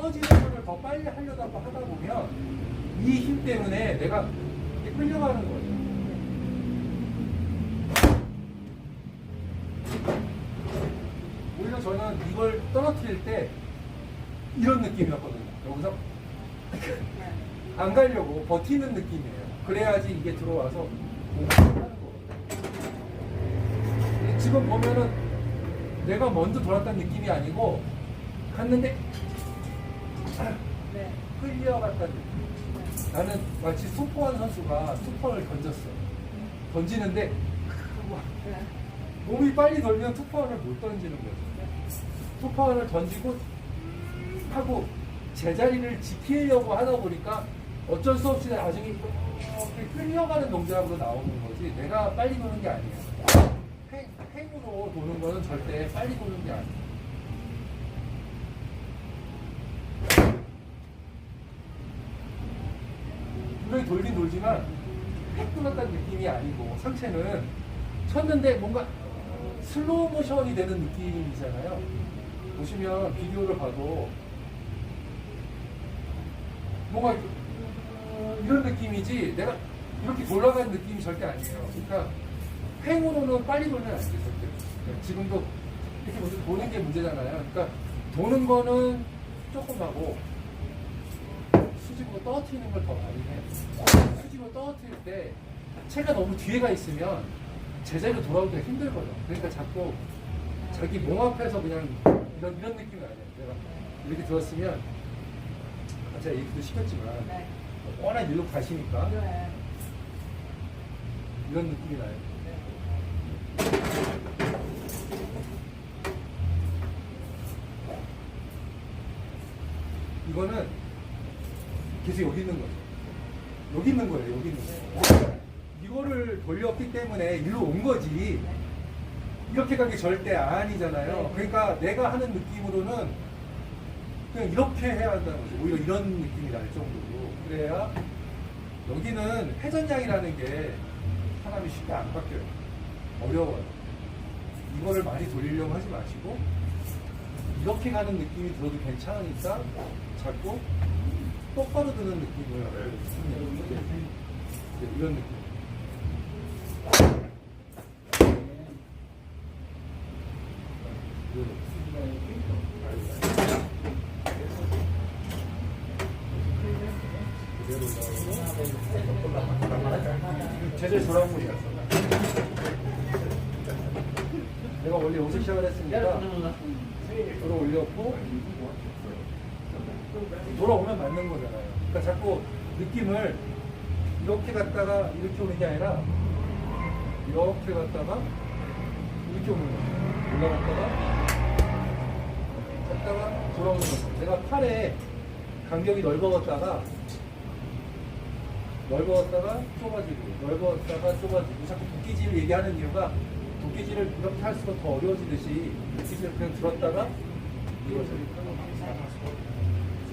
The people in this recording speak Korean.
떨어지는 거를 더 빨리 하려다 하다 보면 이 힘 때문에 내가 이렇게 끌려가는 거예요. 오히려 저는 이걸 떨어뜨릴 때 이런 느낌이었거든요. 여기서 안 가려고 버티는 느낌이에요. 그래야지 이게 들어와서 공격을 하는 거거든요. 지금 보면은 내가 먼저 돌았다는 느낌이 아니고 갔는데 네. 끌려갔다는 느낌. 나는 마치 수포한 선수가 투퍼를 던졌어. 던지는데 네. 몸이 빨리 돌면 투퍼를 못 던지는 거죠. 투퍼를 던지고 하고 제자리를 지키려고 하다 보니까 어쩔 수 없이 나중에 이렇게 끌려가는 동작으로 나오는 거지. 내가 빨리 도는 게 아니에요. 행, 행으로 도는 거는 절대 빨리 도는 게 아니에요. 분명히 돌긴 돌지만 획 돌았다는 느낌이 아니고 상체는 쳤는데 뭔가 슬로우 모션이 되는 느낌이잖아요. 보시면 비디오를 봐도 뭔가 이런 느낌이지 내가 이렇게 돌아가는 느낌이 절대 아니에요. 그러니까 횡으로는 빨리 돌면 안 돼요. 그러니까 지금도 이렇게 먼저 도는 게 문제잖아요. 그러니까 도는 거는 조금 하고 수직으로 떨어뜨리는 걸 더 많이 해요. 수직으로 떨어뜨릴 때 체가 너무 뒤에 가 있으면 제자리로 돌아오기가 힘들거든. 그러니까 자꾸 자기 몸 앞에서 그냥 이런, 이런 느낌이 아니에요. 내가 이렇게 들었으면 아, 제가 얘기도 시켰지만 네. 워낙 일로 가시니까 네. 이런 느낌이 나요. 이거는 계속 여기 있는 거죠. 여기 있는 거예요. 여기 있는 거예요. 이거를 돌렸기 때문에 일로 온 거지. 이렇게 가기 절대 아니잖아요. 그러니까 내가 하는 느낌으로는 그냥 이렇게 해야 한다는 거죠. 오히려 이런 느낌이 날 정도로. 그래야 여기는 회전량이라는 게 사람이 쉽게 안 바뀌어요. 어려워요. 이거를 많이 돌리려고 하지 마시고 이렇게 가는 느낌이 들어도 괜찮으니까 자꾸 똑바로 드는 느낌을 쓰는 네, 이런 느낌. 제대로 돌아온 거이었어 내가 원래 옷을 시작을 했으니까 들어 올렸고 돌아오면 맞는 거잖아요. 그러니까 자꾸 느낌을 이렇게 갔다가 이렇게 오는 게 아니라 이렇게 갔다가 이렇게 오는 거예요. 올라갔다가 갔다가 돌아오는 거죠. 내가 팔에 간격이 넓어졌다가 넓어졌다가 좁아지고 넓어졌다가 좁아지고 자꾸 도끼질을 얘기하는 이유가 도끼질을 이렇게 할수록 더 어려워지듯이 도끼질을 그냥 들었다가 이것을